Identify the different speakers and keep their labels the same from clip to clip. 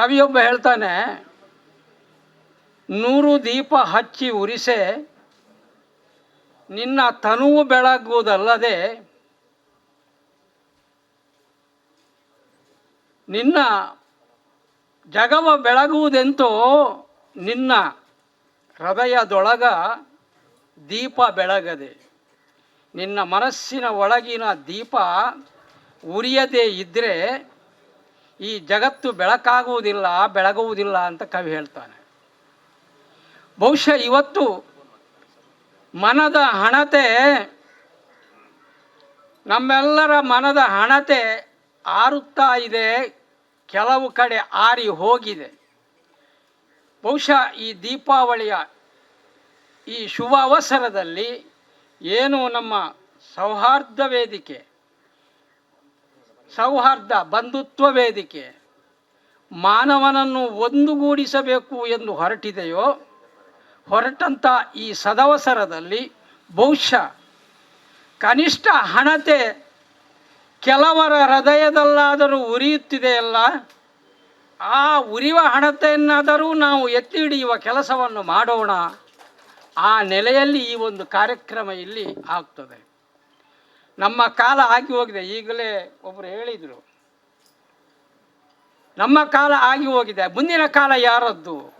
Speaker 1: ಕವಿಯೊಬ್ಬ ಹೇಳ್ತಾನೆ, ನೂರು ದೀಪ ಹಚ್ಚಿ ಉರಿಸೆ, ನಿನ್ನ ತನುವು ಬೆಳಗುವುದಲ್ಲದೆ ನಿನ್ನ ಜಗವ ಬೆಳಗುವುದೆಂತೋ ನಿನ್ನ ಹೃದಯದೊಳಗ ದೀಪ ಬೆಳಗದೆ. ನಿನ್ನ ಮನಸ್ಸಿನ ಒಳಗಿನ ದೀಪ ಉರಿಯದೇ ಇದ್ದರೆ ಈ ಜಗತ್ತು ಬೆಳಕಾಗುವುದಿಲ್ಲ, ಬೆಳಗುವುದಿಲ್ಲ ಅಂತ ಕವಿ ಹೇಳ್ತಾನೆ. ಬಹುಶಃ ಇವತ್ತು ಮನದ ಹಣತೆ, ನಮ್ಮೆಲ್ಲರ ಮನದ ಹಣತೆ ಆರುತ್ತಾ ಇದೆ, ಕೆಲವು ಕಡೆ ಆರಿ ಹೋಗಿದೆ. ಬಹುಶಃ ಈ ದೀಪಾವಳಿಯ ಈ ಶುಭ ಅವಸರದಲ್ಲಿ ಏನು ನಮ್ಮ ಸೌಹಾರ್ದ ವೇದಿಕೆ ಸೌಹಾರ್ದ, ಬಂಧುತ್ವ ವೇದಿಕೆ. ಮಾನವನನ್ನು ಒಂದುಗೂಡಿಸಬೇಕು ಎಂದು ಹೊರಟಿದೆಯೋ ಹೊರಟಂಥ ಈ ಸದವಸರದಲ್ಲಿ ಬಹುಶಃ ಕನಿಷ್ಠ ಹಣತೆ ಕೆಲವರ ಹೃದಯದಲ್ಲಾದರೂ ಉರಿಯುತ್ತಿದೆಯಲ್ಲ? ಆ ಉರಿಯುವ ಹಣತೆಯನ್ನಾದರೂ ನಾವು ಎತ್ತಿ ಹಿಡಿಯುವ ಕೆಲಸವನ್ನು ಮಾಡೋಣ. ಆ ನೆಲೆಯಲ್ಲಿ ಈ ಒಂದು ಕಾರ್ಯಕ್ರಮ ಇಲ್ಲಿ ಆಗ್ತದೆ. ನಮ್ಮ ಕಾಲ ಆಗಿ ಹೋಗಿದೆ. ಈಗಲೇ ಒಬ್ಬರು ಹೇಳಿದರು. ನಮ್ಮ ಕಾಲ ಆಗಿ ಹೋಗಿದೆ. ಮುಂದಿನ ಕಾಲ ಯಾರದ್ದು?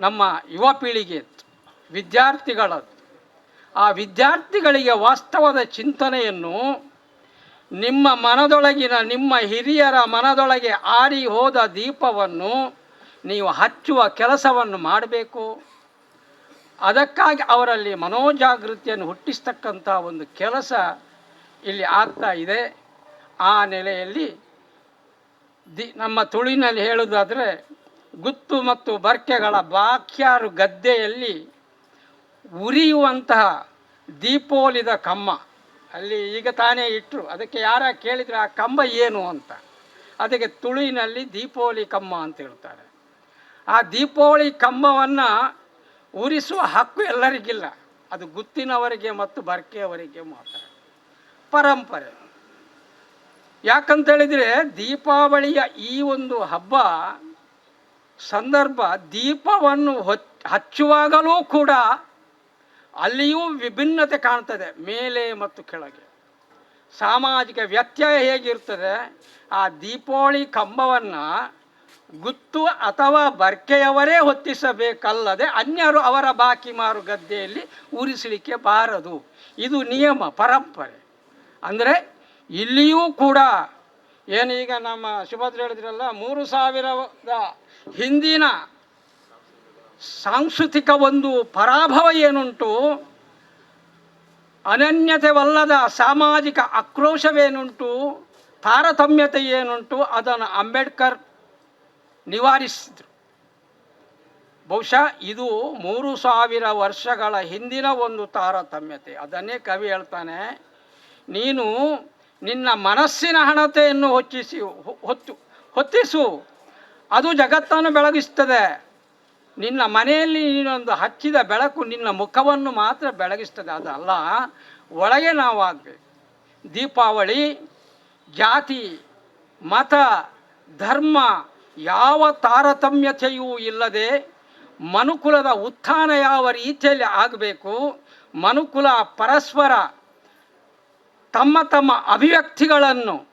Speaker 1: ನಮ್ಮ ಯುವ ಪೀಳಿಗೆಯದ್ದು ವಿದ್ಯಾರ್ಥಿಗಳದ್ದು. ಆ ವಿದ್ಯಾರ್ಥಿಗಳಿಗೆ ವಾಸ್ತವದ ಚಿಂತನೆಯನ್ನು ನಿಮ್ಮ ಮನದೊಳಗಿನ, ನಿಮ್ಮ ಹಿರಿಯರ ಮನದೊಳಗೆ ಆರಿ ಹೋದ ದೀಪವನ್ನು ನೀವು ಹಚ್ಚುವ ಕೆಲಸವನ್ನು ಮಾಡಬೇಕು. ಅದಕ್ಕಾಗಿ ಅವರಲ್ಲಿ ಮನೋಜಾಗೃತಿಯನ್ನು ಹುಟ್ಟಿಸ್ತಕ್ಕಂಥ ಒಂದು ಕೆಲಸ ಇಲ್ಲಿ ಆಗ್ತಾ ಇದೆ. ಆ ನೆಲೆಯಲ್ಲಿ ದಿ ನಮ್ಮ ತುಳಿನಲ್ಲಿ ಹೇಳುವುದಾದರೆ ಗುತ್ತು ಮತ್ತು ಬರ್ಕೆಗಳ ಬಾಕ್ಯಾರು ಗದ್ದೆಯಲ್ಲಿ ಉರಿಯುವಂತಹ ದೀಪೋಲಿದ ಕಮ್ಮ. ಅಲ್ಲಿ ಈಗ ತಾನೇ ಇಟ್ಟರು ಅದಕ್ಕೆ ಯಾರ ಕೇಳಿದರೆ ಆ ಕಂಬ ಏನು ಅಂತ. ಅದಕ್ಕೆ ತುಳುವಿನಲ್ಲಿ ದೀಪಾವಳಿ ಕಮ್ಮ ಅಂತ ಹೇಳ್ತಾರೆ. ಆ ದೀಪಾವಳಿ ಕಮ್ಮವನ್ನು ಉರಿಸುವ ಹಕ್ಕು ಎಲ್ಲರಿಗಿಲ್ಲ. ಅದು ಗುತ್ತಿನವರಿಗೆ ಮತ್ತು ಬರ್ಕೆಯವರಿಗೆ ಮಾತ್ರ. ಪರಂಪರೆ. ಯಾಕಂತೇಳಿದರೆ ದೀಪಾವಳಿಯ ಈ ಒಂದು ಹಬ್ಬ ಸಂದರ್ಭ ದೀಪವನ್ನು ಹಚ್ಚುವಾಗಲೂ ಕೂಡ ಅಲ್ಲಿಯೂ ವಿಭಿನ್ನತೆ ಕಾಣ್ತದೆ, ಮೇಲೆ ಮತ್ತು ಕೆಳಗೆ. ಸಾಮಾಜಿಕ ವ್ಯತ್ಯಯ ಹೇಗಿರ್ತದೆ, ಆ ದೀಪಾವಳಿ ಕಂಬವನ್ನು ಗುತ್ತು ಅಥವಾ ಬರ್ಕೆಯವರೇ ಹೊತ್ತಿಸಬೇಕಲ್ಲದೆ ಅನ್ಯರು ಅವರ ಬಾಕಿ ಮಾರು ಗದ್ದೆಯಲ್ಲಿ ಉರಿಸಲಿಕ್ಕೆ ಬಾರದು. ಇದು ನಿಯಮ, ಪರಂಪರೆ. ಅಂದರೆ ಇಲ್ಲಿಯೂ ಕೂಡ ಏನು ಈಗ ನಮ್ಮ ಸುಭದ್ರ ಹೇಳಿದ್ರಲ್ಲ, ಮೂರು ಸಾವಿರದ ಹಿಂದಿನ ಸಾಂಸ್ಕೃತಿಕ ಒಂದು ಪರಾಭವ ಏನುಂಟು? ಅನನ್ಯತೆವಲ್ಲದ ಸಾಮಾಜಿಕ ಆಕ್ರೋಶವೇನುಂಟು? ತಾರತಮ್ಯತೆ ಏನುಂಟು? ಅದನ್ನು ಅಂಬೇಡ್ಕರ್ ನಿವಾರಿಸಿದರು. ಬಹುಶಃ ಇದು ಮೂರು ಸಾವಿರ ವರ್ಷಗಳ ಹಿಂದಿನ ಒಂದು ತಾರತಮ್ಯತೆ. ಅದನ್ನೇ ಕವಿ ಹೇಳ್ತಾನೆ ನೀನು ನಿನ್ನ ಮನಸ್ಸಿನ ಹಣತೆಯನ್ನು ಹೊಚ್ಚಿಸಿ ಹೊತ್ತು, ಹೊತ್ತಿಸು. ಅದು ಜಗತ್ತನ್ನು ಬೆಳಗಿಸ್ತದೆ. ನಿನ್ನ ಮನೆಯಲ್ಲಿ ನೀನೊಂದು ಹಚ್ಚಿದ ಬೆಳಕು ನಿನ್ನ ಮುಖವನ್ನು ಮಾತ್ರ ಬೆಳಗಿಸ್ತದೆ. ಅದಲ್ಲ, ಒಳಗೆ ನಾವಾಗಬೇಕು. ದೀಪಾವಳಿ, ಜಾತಿ, ಮತ, ಧರ್ಮ, ಯಾವ ತಾರತಮ್ಯತೆಯೂ ಇಲ್ಲದೆ ಮನುಕುಲದ ಉತ್ಥಾನ ಯಾವ ರೀತಿಯಲ್ಲಿ ಆಗಬೇಕು? ಮನುಕುಲ ಪರಸ್ಪರ ತಮ್ಮ ತಮ್ಮ ಅಭಿವ್ಯಕ್ತಿಗಳನ್ನು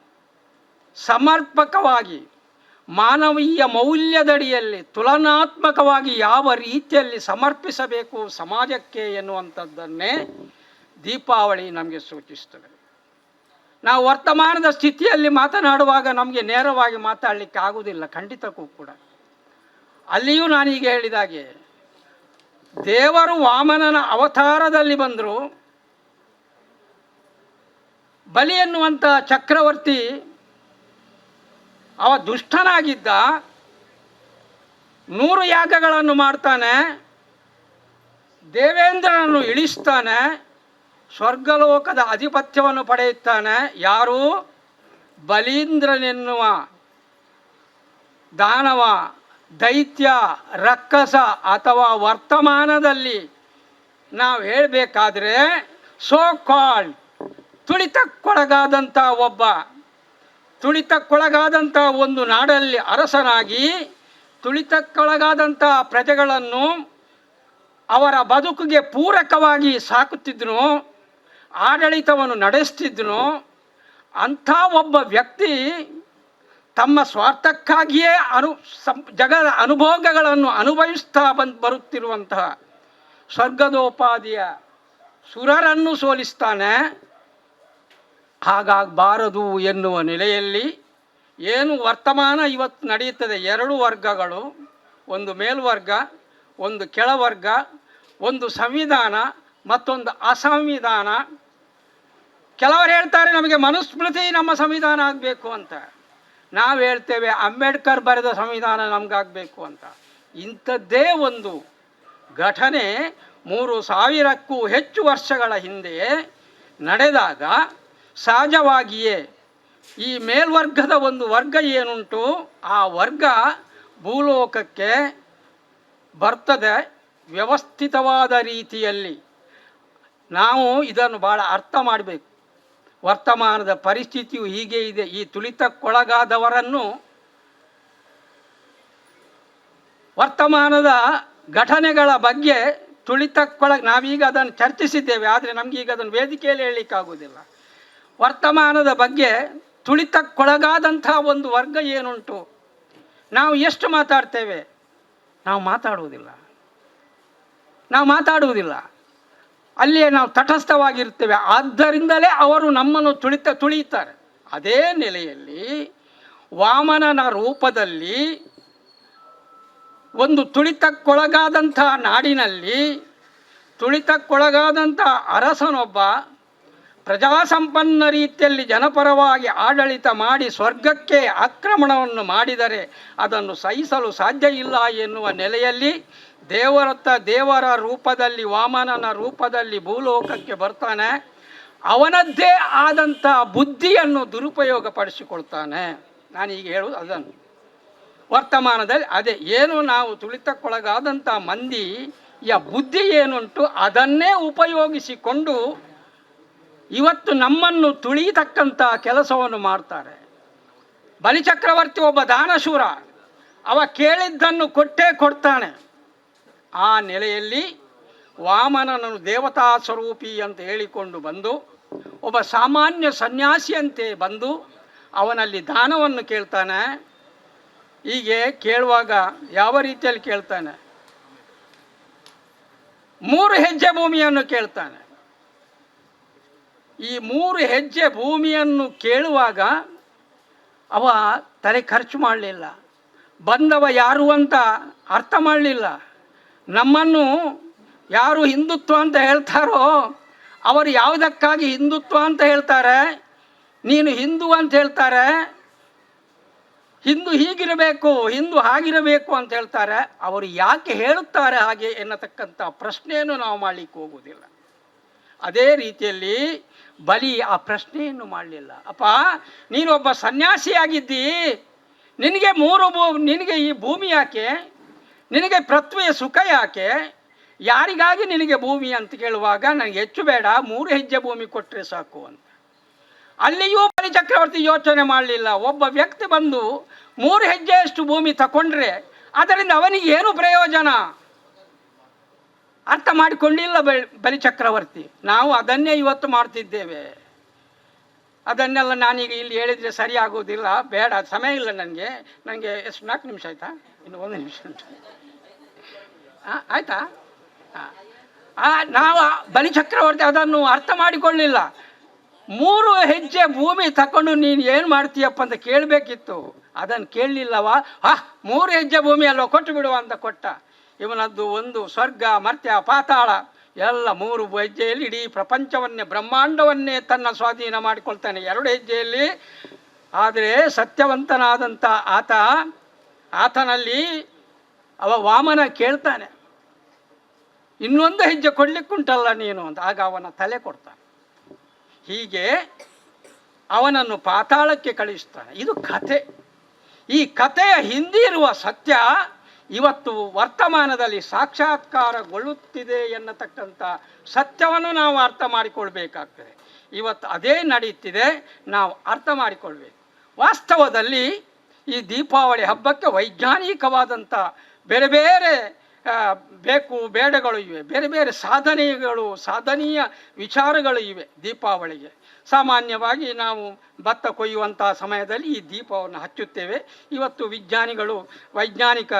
Speaker 1: ಸಮರ್ಪಕವಾಗಿ, ಮಾನವೀಯ ಮೌಲ್ಯದಡಿಯಲ್ಲಿ ತುಲನಾತ್ಮಕವಾಗಿ ಯಾವ ರೀತಿಯಲ್ಲಿ ಸಮರ್ಪಿಸಬೇಕು ಸಮಾಜಕ್ಕೆ ಎನ್ನುವಂಥದ್ದನ್ನೇ ದೀಪಾವಳಿ ನಮಗೆ ಸೂಚಿಸ್ತದೆ. ನಾವು ವರ್ತಮಾನದ ಸ್ಥಿತಿಯಲ್ಲಿ ಮಾತನಾಡುವಾಗ ನಮಗೆ ನೇರವಾಗಿ ಮಾತಾಡಲಿಕ್ಕೆ ಆಗುವುದಿಲ್ಲ, ಖಂಡಿತಕ್ಕೂ ಕೂಡ. ಅಲ್ಲಿಯೂ ನಾನೀಗ ಹೇಳಿದಾಗೆ ದೇವರು ವಾಮನನ ಅವತಾರದಲ್ಲಿ ಬಂದರು ಬಲಿ ಎನ್ನುವಂಥ ಚಕ್ರವರ್ತಿ ಅವ ದುಷ್ಟನಾಗಿದ್ದ ನೂರು ಯಾಗಗಳನ್ನು ಮಾಡ್ತಾನೆ, ದೇವೇಂದ್ರನನ್ನು ಇಳಿಸ್ತಾನೆ, ಸ್ವರ್ಗಲೋಕದ ಆಧಿಪತ್ಯವನ್ನು ಪಡೆಯುತ್ತಾನೆ. ಯಾರು? ಬಲೀಂದ್ರನೆನ್ನುವ ದಾನವ, ದೈತ್ಯ ರಕ್ಕಸ ಅಥವಾ ವರ್ತಮಾನದಲ್ಲಿ ನಾವು ಹೇಳಬೇಕಾದ್ರೆ ಸೋ ಕಾಲ್ಡ್ ತುಳಿತಕ್ಕೊಳಗಾದಂಥ ಒಬ್ಬ, ತುಳಿತಕ್ಕೊಳಗಾದಂಥ ಒಂದು ನಾಡಲ್ಲಿ ಅರಸನಾಗಿ ತುಳಿತಕ್ಕೊಳಗಾದಂಥ ಪ್ರಜೆಗಳನ್ನು ಅವರ ಬದುಕಿಗೆ ಪೂರಕವಾಗಿ ಸಾಕುತ್ತಿದ್ದನು ಆಡಳಿತವನ್ನು ನಡೆಸ್ತಿದ್ದನು ಅಂಥ ಒಬ್ಬ ವ್ಯಕ್ತಿ ತಮ್ಮ ಸ್ವಾರ್ಥಕ್ಕಾಗಿಯೇ ಅನು, ಸಂ ಜಗದ ಅನುಭೋಗಗಳನ್ನು ಅನುಭವಿಸ್ತಾ ಬಂದ್, ಬರುತ್ತಿರುವಂತಹ ಸ್ವರ್ಗದೋಪಾದಿಯ ಸುರರನ್ನು ಸೋಲಿಸ್ತಾನೆ. ಹಾಗಾಗಬಾರದು ಎನ್ನುವ ನೆಲೆಯಲ್ಲಿ ಏನು ವರ್ತಮಾನ ಇವತ್ತು ನಡೆಯುತ್ತದೆ? ಎರಡು ವರ್ಗಗಳು, ಒಂದು ಮೇಲ್ವರ್ಗ, ಒಂದು ಕೆಳವರ್ಗ, ಒಂದು ಸಂವಿಧಾನ, ಮತ್ತೊಂದು ಅಸಂವಿಧಾನ. ಕೆಲವರು ಹೇಳ್ತಾರೆ, ನಮಗೆ ಮನುಸ್ಮೃತಿ ನಮ್ಮ ಸಂವಿಧಾನ ಆಗಬೇಕು ಅಂತ. ನಾವು ಹೇಳ್ತೇವೆ, ಅಂಬೇಡ್ಕರ್ ಬರೆದ ಸಂವಿಧಾನ ನಮಗಾಗಬೇಕು ಅಂತ. ಇಂಥದ್ದೇ ಒಂದು ಘಟನೆ ಮೂರು ಸಾವಿರಕ್ಕೂ ಹೆಚ್ಚು ವರ್ಷಗಳ ಹಿಂದೆ ನಡೆದಾಗ ಸಹಜವಾಗಿಯೇ ಈ ಮೇಲ್ವರ್ಗದ ಒಂದು ವರ್ಗ ಏನುಂಟು, ಆ ವರ್ಗ ಭೂಲೋಕಕ್ಕೆ ಬರ್ತದೆ ವ್ಯವಸ್ಥಿತವಾದ ರೀತಿಯಲ್ಲಿ. ನಾವು ಇದನ್ನು ಭಾಳ ಅರ್ಥ ಮಾಡಬೇಕು. ವರ್ತಮಾನದ ಪರಿಸ್ಥಿತಿಯು ಹೀಗೆ ಇದೆ. ಈ ತುಳಿತಕ್ಕೊಳಗಾದವರನ್ನು ವರ್ತಮಾನದ ಘಟನೆಗಳ ಬಗ್ಗೆ ತುಳಿತಕ್ಕೊಳಗೆ ನಾವೀಗ ಅದನ್ನು ಚರ್ಚಿಸಿದ್ದೇವೆ. ಆದರೆ ನಮಗೀಗ ಅದನ್ನು ವೇದಿಕೆಯಲ್ಲಿ ಹೇಳಲಿಕ್ಕಾಗೋದಿಲ್ಲ ವರ್ತಮಾನದ ಬಗ್ಗೆ ತುಳಿತಕ್ಕೊಳಗಾದಂಥ ಒಂದು ವರ್ಗ ಏನುಂಟು? ನಾವು ಎಷ್ಟು ಮಾತಾಡ್ತೇವೆ? ನಾವು ಮಾತಾಡುವುದಿಲ್ಲ. ನಾವು ಮಾತಾಡುವುದಿಲ್ಲ. ಅಲ್ಲಿಯೇ ನಾವು ತಟಸ್ಥವಾಗಿರ್ತೇವೆ ಆದ್ದರಿಂದಲೇ ಅವರು ನಮ್ಮನ್ನು ತುಳಿತ, ತುಳಿಯುತ್ತಾರೆ. ಅದೇ ನೆಲೆಯಲ್ಲಿ ವಾಮನನ ರೂಪದಲ್ಲಿ ಒಂದು ತುಳಿತಕ್ಕೊಳಗಾದಂಥ ನಾಡಿನಲ್ಲಿ ತುಳಿತಕ್ಕೊಳಗಾದಂಥ ಅರಸನೊಬ್ಬ ಪ್ರಜಾಸಂಪನ್ನ ರೀತಿಯಲ್ಲಿ ಜನಪರವಾಗಿ ಆಡಳಿತ ಮಾಡಿ ಸ್ವರ್ಗಕ್ಕೆ ಆಕ್ರಮಣವನ್ನು ಮಾಡಿದರೆ ಅದನ್ನು ಸಹಿಸಲು ಸಾಧ್ಯ ಇಲ್ಲ ಎನ್ನುವ ನೆಲೆಯಲ್ಲಿ ದೇವರತ್ತ ದೇವರ ರೂಪದಲ್ಲಿ, ವಾಮನನ ರೂಪದಲ್ಲಿ ಭೂಲೋಕಕ್ಕೆ ಬರ್ತಾನೆ. ಅವನದ್ದೇ ಆದಂಥ ಬುದ್ಧಿಯನ್ನು ದುರುಪಯೋಗಪಡಿಸಿಕೊಳ್ತಾನೆ. ನಾನೀಗ ಹೇಳುವುದು ಅದನ್ನು. ವರ್ತಮಾನದಲ್ಲಿ ಅದೇ, ಏನು ನಾವು ತುಳಿತಕ್ಕೊಳಗಾದಂಥ ಮಂದಿಯ ಬುದ್ಧಿ ಏನುಂಟು ಅದನ್ನೇ ಉಪಯೋಗಿಸಿಕೊಂಡು ಇವತ್ತು ನಮ್ಮನ್ನು ತುಳಿಯತಕ್ಕಂಥ ಕೆಲಸವನ್ನು ಮಾಡ್ತಾರೆ. ಬಲಿಚಕ್ರವರ್ತಿ ಒಬ್ಬ ದಾನಶೂರ, ಅವ ಕೇಳಿದ್ದನ್ನು ಕೊಟ್ಟೇ ಕೊಡ್ತಾನೆ. ಆ ನೆಲೆಯಲ್ಲಿ ವಾಮನನನ್ನು ದೇವತಾ ಸ್ವರೂಪಿ ಅಂತ ಹೇಳಿಕೊಂಡು ಬಂದು, ಒಬ್ಬ ಸಾಮಾನ್ಯ ಸನ್ಯಾಸಿಯಂತೆ ಬಂದು ಅವನಲ್ಲಿ ದಾನವನ್ನು ಕೇಳ್ತಾನೆ. ಹೀಗೆ ಕೇಳುವಾಗ ಯಾವ ರೀತಿಯಲ್ಲಿ ಕೇಳ್ತಾನೆ? ಮೂರು ಹೆಜ್ಜೆ ಭೂಮಿಯನ್ನು ಕೇಳ್ತಾನೆ. ಈ ಮೂರು ಹೆಜ್ಜೆ ಭೂಮಿಯನ್ನು ಕೇಳುವಾಗ ಅವ ತಲೆ ಖರ್ಚು ಮಾಡಲಿಲ್ಲ. ಬಂದವ ಯಾರು ಅಂತ ಅರ್ಥ ಮಾಡಲಿಲ್ಲ. ನಮ್ಮನ್ನು ಯಾರು ಹಿಂದುತ್ವ ಅಂತ ಹೇಳ್ತಾರೋ ಅವರು ಯಾವುದಕ್ಕಾಗಿ ಹಿಂದುತ್ವ ಅಂತ ಹೇಳ್ತಾರೆ? ನೀನು ಹಿಂದೂ ಅಂತ ಹೇಳ್ತಾರೆ. ಹಿಂದೂ ಹೀಗಿರಬೇಕು, ಹಿಂದೂ ಹಾಗಿರಬೇಕು ಅಂತ ಹೇಳ್ತಾರೆ. ಅವರು ಯಾಕೆ ಹೇಳುತ್ತಾರೆ ಹಾಗೆ ಎನ್ನತಕ್ಕಂಥ ಪ್ರಶ್ನೆಯನ್ನು ನಾವು ಮಾಡಲಿಕ್ಕೆ ಹೋಗುವುದಿಲ್ಲ. ಅದೇ ರೀತಿಯಲ್ಲಿ ಬಲಿ ಆ ಪ್ರಶ್ನೆಯನ್ನು ಮಾಡಲಿಲ್ಲ. ಅಪ್ಪ, ನೀನೊಬ್ಬ ಸನ್ಯಾಸಿಯಾಗಿದ್ದೀ. ನಿನಗೆ ಮೂರು ಭೂ, ನಿನಗೆ ಈ ಭೂಮಿ ಯಾಕೆ? ನಿನಗೆ ಪೃಥ್ವಿಯ ಸುಖ ಯಾಕೆ? ಯಾರಿಗಾಗಿ ನಿನಗೆ ಭೂಮಿ ಅಂತ ಕೇಳುವಾಗ ನನಗೆ ಹೆಚ್ಚು ಬೇಡ, ಮೂರು ಹೆಜ್ಜೆ ಭೂಮಿ ಕೊಟ್ಟರೆ ಸಾಕು ಅಂತ. ಅಲ್ಲಿಯೂ ಬಲಿ ಚಕ್ರವರ್ತಿ ಯೋಚನೆ ಮಾಡಲಿಲ್ಲ. ಒಬ್ಬ ವ್ಯಕ್ತಿ ಬಂದು ಮೂರು ಹೆಜ್ಜೆಯಷ್ಟು ಭೂಮಿ ತಗೊಂಡ್ರೆ ಅದರಿಂದ ಅವನಿಗೆ ಏನು ಪ್ರಯೋಜನ? ಅರ್ಥ ಮಾಡಿಕೊಂಡಿಲ್ಲ ಬಲಿ ಚಕ್ರವರ್ತಿ. ನಾವು ಅದನ್ನೇ ಇವತ್ತು ಮಾಡ್ತಿದ್ದೇವೆ. ಅದನ್ನೆಲ್ಲ ನಾನೀಗ ಇಲ್ಲಿ ಹೇಳಿದರೆ ಸರಿ ಆಗೋದಿಲ್ಲ ಬೇಡ ಸಮಯ ಇಲ್ಲ ನನಗೆ. ನನಗೆ ಎಷ್ಟು ನಾಲ್ಕು ನಿಮಿಷ ಆಯಿತಾ? ಇನ್ನು ಒಂದು ನಿಮಿಷ ಉಂಟು. ಹಾಂ ಆಯ್ತಾ? ಆ. ಆ, ನಾವು ಬಲಿ ಚಕ್ರವರ್ತಿ ಅದನ್ನು ಅರ್ಥ ಮಾಡಿಕೊಳ್ಳಿಲ್ಲ. ಮೂರು ಹೆಜ್ಜೆ ಭೂಮಿ ತಕೊಂಡು ನೀನು ಏನು ಮಾಡ್ತೀಯಪ್ಪ ಅಂತ ಕೇಳಬೇಕಿತ್ತು. ಅದನ್ನು ಕೇಳಲಿಲ್ಲವಾ? ಹಾ ಮೂರು ಹೆಜ್ಜೆ ಭೂಮಿ ಅಲ್ವ ಕೊಟ್ಟು ಬಿಡುವ ಅಂತ ಕೊಟ್ಟ. ಇವನದ್ದು ಒಂದು ಸ್ವರ್ಗ, ಮರ್ತ್ಯ, ಪಾತಾಳ. ಎಲ್ಲ ಮೂರು ಹೆಜ್ಜೆಯಲ್ಲಿ ಇಡೀ ಪ್ರಪಂಚವನ್ನೇ, ಬ್ರಹ್ಮಾಂಡವನ್ನೇ ತನ್ನ ಸ್ವಾಧೀನ ಮಾಡಿಕೊಳ್ತಾನೆ. ಎರಡು ಹೆಜ್ಜೆಯಲ್ಲಿ. ಆದರೆ ಸತ್ಯವಂತನಾದಂಥ ಆತ, ಆತನಲ್ಲಿ ಅವ ವಾಮನ ಕೇಳ್ತಾನೆ. ಇನ್ನೊಂದು ಹೆಜ್ಜೆ ಕೊಡಲಿಕ್ಕುಂಟಲ್ಲ ನೀನು ಅಂತ. ಆಗ ಅವನ ತಲೆ ಕೊಡ್ತಾನೆ. ಹೀಗೆ ಅವನನ್ನು ಪಾತಾಳಕ್ಕೆ ಕಳಿಸ್ತಾನೆ. ಇದು ಕಥೆ. ಈ ಕಥೆಯ ಹಿಂದಿರುವ ಸತ್ಯ ಇವತ್ತು ವರ್ತಮಾನದಲ್ಲಿ ಸಾಕ್ಷಾತ್ಕಾರಗೊಳ್ಳುತ್ತಿದೆ ಎನ್ನತಕ್ಕಂಥ ಸತ್ಯವನ್ನು ನಾವು ಅರ್ಥ ಮಾಡಿಕೊಳ್ಬೇಕಾಗ್ತದೆ. ಇವತ್ತು ಅದೇ ನಡೀತಿದೆ, ನಾವು ಅರ್ಥ ಮಾಡಿಕೊಳ್ಬೇಕು. ವಾಸ್ತವದಲ್ಲಿ ಈ ದೀಪಾವಳಿ ಹಬ್ಬಕ್ಕೆ ವೈಜ್ಞಾನಿಕವಾದಂಥ ಬೇರೆ ಬೇರೆ ಬೇಕು, ಬೇಡಗಳು ಇವೆ. ಬೇರೆ ಬೇರೆ ಸಾಧನೆಗಳು, ಸಾಧನೀಯ ವಿಚಾರಗಳು ಇವೆ ದೀಪಾವಳಿಗೆ. ಸಾಮಾನ್ಯವಾಗಿ ನಾವು ಭತ್ತ ಕೊಯ್ಯುವಂಥ ಸಮಯದಲ್ಲಿ ಈ ದೀಪವನ್ನು ಹಚ್ಚುತ್ತೇವೆ. ಇವತ್ತು ವಿಜ್ಞಾನಿಗಳು, ವೈಜ್ಞಾನಿಕ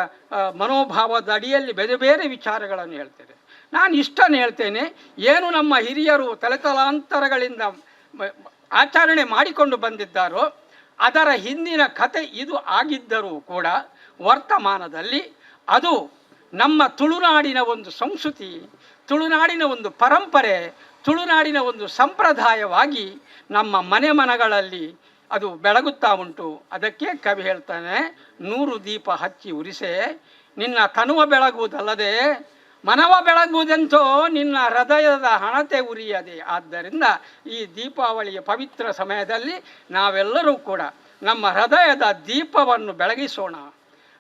Speaker 1: ಮನೋಭಾವದ ಅಡಿಯಲ್ಲಿ ಬೇರೆ ಬೇರೆ ವಿಚಾರಗಳನ್ನು ಹೇಳ್ತೇವೆ. ನಾನು ಇಷ್ಟನ್ನು ಹೇಳ್ತೇನೆ, ಏನು ನಮ್ಮ ಹಿರಿಯರು ತಲೆತಲಾಂತರಗಳಿಂದ ಆಚರಣೆ ಮಾಡಿಕೊಂಡು ಬಂದಿದ್ದಾರೋ, ಅದರ ಹಿಂದಿನ ಕತೆ ಇದು ಆಗಿದ್ದರೂ ಕೂಡ, ವರ್ತಮಾನದಲ್ಲಿ ಅದು ನಮ್ಮ ತುಳುನಾಡಿನ ಒಂದು ಸಂಸ್ಕೃತಿ, ತುಳುನಾಡಿನ ಒಂದು ಪರಂಪರೆ, ತುಳುನಾಡಿನ ಒಂದು ಸಂಪ್ರದಾಯವಾಗಿ ನಮ್ಮ ಮನೆ ಮನಗಳಲ್ಲಿ ಅದು ಬೆಳಗುತ್ತಾ ಉಂಟು. ಅದಕ್ಕೆ ಕವಿ ಹೇಳ್ತಾನೆ, ನೂರು ದೀಪ ಹಚ್ಚಿ ಉರಿಸೆ, ನಿನ್ನ ತನುವ ಬೆಳಗುವುದಲ್ಲದೆ ಮನವ ಬೆಳಗುವುದೆಂತೋ ನಿನ್ನ ಹೃದಯದ ಹಣತೆ ಉರಿಯದೆ. ಆದ್ದರಿಂದ ಈ ದೀಪಾವಳಿಯ ಪವಿತ್ರ ಸಮಯದಲ್ಲಿ ನಾವೆಲ್ಲರೂ ಕೂಡ ನಮ್ಮ ಹೃದಯದ ದೀಪವನ್ನು ಬೆಳಗಿಸೋಣ.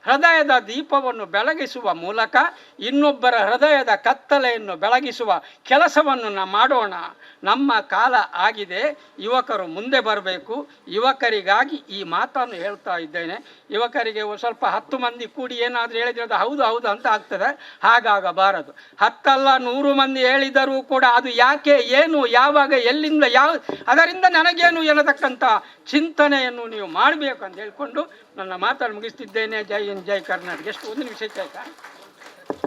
Speaker 1: ಹೃದಯದ ದೀಪವನ್ನು ಬೆಳಗಿಸುವ ಮೂಲಕ ಇನ್ನೊಬ್ಬರ ಹೃದಯದ ಕತ್ತಲೆಯನ್ನು ಬೆಳಗಿಸುವ ಕೆಲಸವನ್ನು ನಾ ಮಾಡೋಣ. ನಮ್ಮ ಕಾಲ ಆಗಿದೆ. ಯುವಕರು ಮುಂದೆ ಬರಬೇಕು. ಯುವಕರಿಗಾಗಿ ಈ ಮಾತನ್ನು ಹೇಳ್ತಾ ಇದ್ದೇನೆ. ಯುವಕರಿಗೆ ಸ್ವಲ್ಪ ಹತ್ತು ಮಂದಿ ಕೂಡಿ ಏನಾದರೂ ಹೇಳಿದ್ರೆ ಅದು ಹೌದು ಹೌದು ಅಂತ ಆಗ್ತದೆ. ಹಾಗಾಗಬಾರದು. ಹತ್ತಲ್ಲ ನೂರು ಮಂದಿ ಹೇಳಿದರೂ ಕೂಡ ಅದು ಯಾಕೆ, ಏನು, ಯಾವಾಗ, ಎಲ್ಲಿಂದ, ಯಾವ, ಅದರಿಂದ ನನಗೇನು ಎನ್ನತಕ್ಕಂಥ ಚಿಂತನೆಯನ್ನು ನೀವು ಮಾಡಬೇಕು ಅಂತ ಹೇಳಿಕೊಂಡು ನನ್ನ ಮಾತನ್ನು ಮುಗಿಸ್ತಿದ್ದೇನೆ. ಜೈ ಜೈ ಕರ್ನಾಟಕ ಎಷ್ಟು ಒಂದು ನಿಮಿಷ ಆಯ್ತಾ